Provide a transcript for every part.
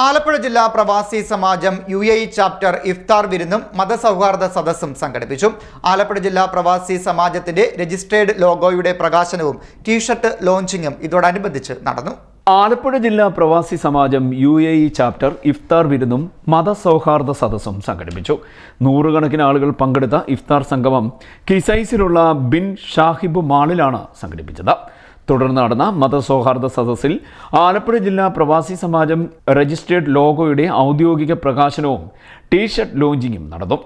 ആലപ്പുഴ ജില്ലാ പ്രവാസി സമാജം യു എ ചാപ്റ്റർ ഇഫ്താർ വിരുന്നും മതസൗഹാർദ്ദ സദസ്സും സംഘടിപ്പിച്ചു. ആലപ്പുഴ ജില്ലാ പ്രവാസി സമാജത്തിന്റെ രജിസ്ട്രേഡ് ലോഗോയുടെ പ്രകാശനവും ടീഷർട്ട് ലോഞ്ചിങ്ങും ഇതോടനുബന്ധിച്ച് നടന്നു. ആലപ്പുഴ ജില്ലാ പ്രവാസി സമാജം യു എ ഇ ചാപ്റ്റർ ഇഫ്താർ വിരുന്നും മതസൗഹാർദ്ദ സദസ്സും സംഘടിപ്പിച്ചു. നൂറുകണക്കിന് ആളുകൾ പങ്കെടുത്ത ഇഫ്താർ സംഗമം കിസൈസിലുള്ള ബിൻ ഷാഹിബ് മാളിലാണ് സംഘടിപ്പിച്ചത്. തുടർന്ന് നടന്ന മതസൗഹാർദ്ദ സദസ്സിൽ ആലപ്പുഴ ജില്ലാ പ്രവാസി സമാജം രജിസ്ട്രേഡ് ലോഗോയുടെ ഔദ്യോഗിക പ്രകാശനവും ടീഷർട്ട് ലോഞ്ചിങ്ങും നടന്നു.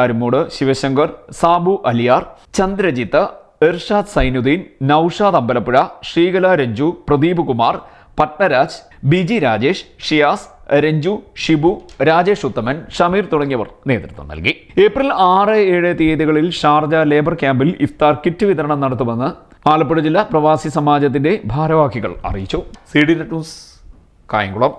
ആരുമൂട് ശിവശങ്കർ സാബു അലിയാർ ചന്ദ്രജിത്ത് ഇർഷാദ് സൈനുദ്ദീൻ നൌഷാദ് അമ്പലപ്പുഴ ശ്രീകല രഞ്ജു പ്രദീപ് കുമാർ പത്മരാജ് ബിജി രാജേഷ് ഷിയാസ് രഞ്ജു ഷിബു രാജേഷ് ഉത്തമൻ ഷമീർ തുടങ്ങിയവർ നേതൃത്വം നൽകി. ഏപ്രിൽ ആറ് ഏഴ് തീയതികളിൽ ഷാർജ ലേബർ ക്യാമ്പിൽ ഇഫ്താർ കിറ്റ് വിതരണം നടത്തുമെന്ന് ആലപ്പുഴ ജില്ലാ പ്രവാസി സമാജത്തിന്റെ ഭാരവാഹികൾ അറിയിച്ചു. C D news Kayamkulam.